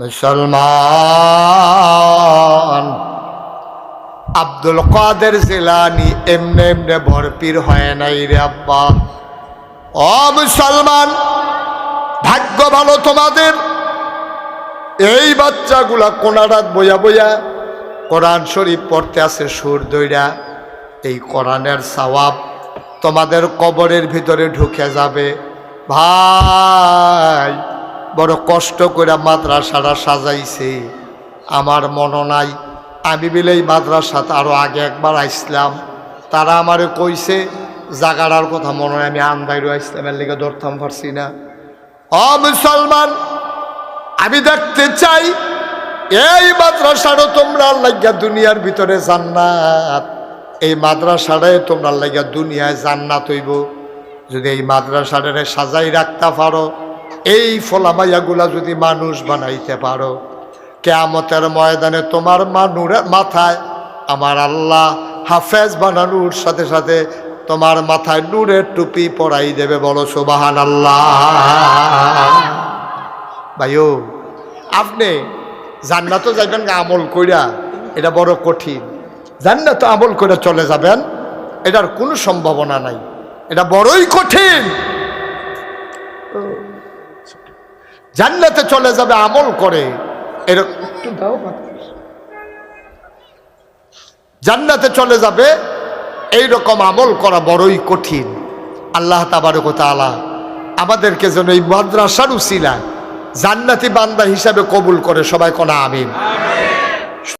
মুসলমান। আব্দুল কাদের জিলানি এমনে এমনে ভরপির হয় নাই রে আব্বা। ও মুসলমান, ভাগ্য ভালো তোমাদের। এই বাচ্চাগুলা কোনারাত বইয়া বইয়া কোরআন শরীফ পড়তে আছে সুর দইরা। এই কোরআনের সওয়াব তোমাদের কবরের ভিতরে ঢুকে যাবে। ভাই বড় কষ্ট করে মাদ্রাসাটা সাজাইছে। আমার মনে নাই। আমি বিলে এই মাদ্রাসাতে আরও আগে একবার আইসলাম তারা আমারে কইছে জাগাড়ার কথা মনে হয় আমি আন্দাইরও ইসলামের লেগে ধরতাম পারছি না। অ, মুসলমান, আমি দেখতে চাই, এই মাদ্রাসারও তোমরা লাগিয়া দুনিয়ার ভিতরে জান্নাত। এই মাদ্রাসাটাই তোমরা লাগিয়া দুনিয়ায় জান্নাত হইব। যদি এই মাদ্রাসাটারে সাজাই রাখতে পারো এই ফলামাইয়াগুলা যদি মানুষ বানাইতে পারো, কেয়ামতের ময়দানে তোমার মানুর মাথায় আমার আল্লাহ হাফেজ বানানোর সাথে সাথে তোমার মাথায় নূরের টুপি পরাই দেবে, বলো সুবাহান আল্লাহ ভাইও, আপনি জান্নাত যাইবেন গা আমল কইরা, এটা বড় কঠিন। জান্নাত আমল করে চলে যাবেন, এটার কোনো সম্ভাবনা নাই। এটা বড়ই কঠিন। জান্নাতে চলে যাবে, আমল করে। জান্নাতে চলে যাবে এই রকম আমল করা বড়ই কঠিন। আল্লাহ তাবারক তালা আমাদেরকে যেন এই মাদ্রাসার উচিলায় জান্নাতি বান্দা হিসাবে কবুল করে। সবাই কোনা আমিন।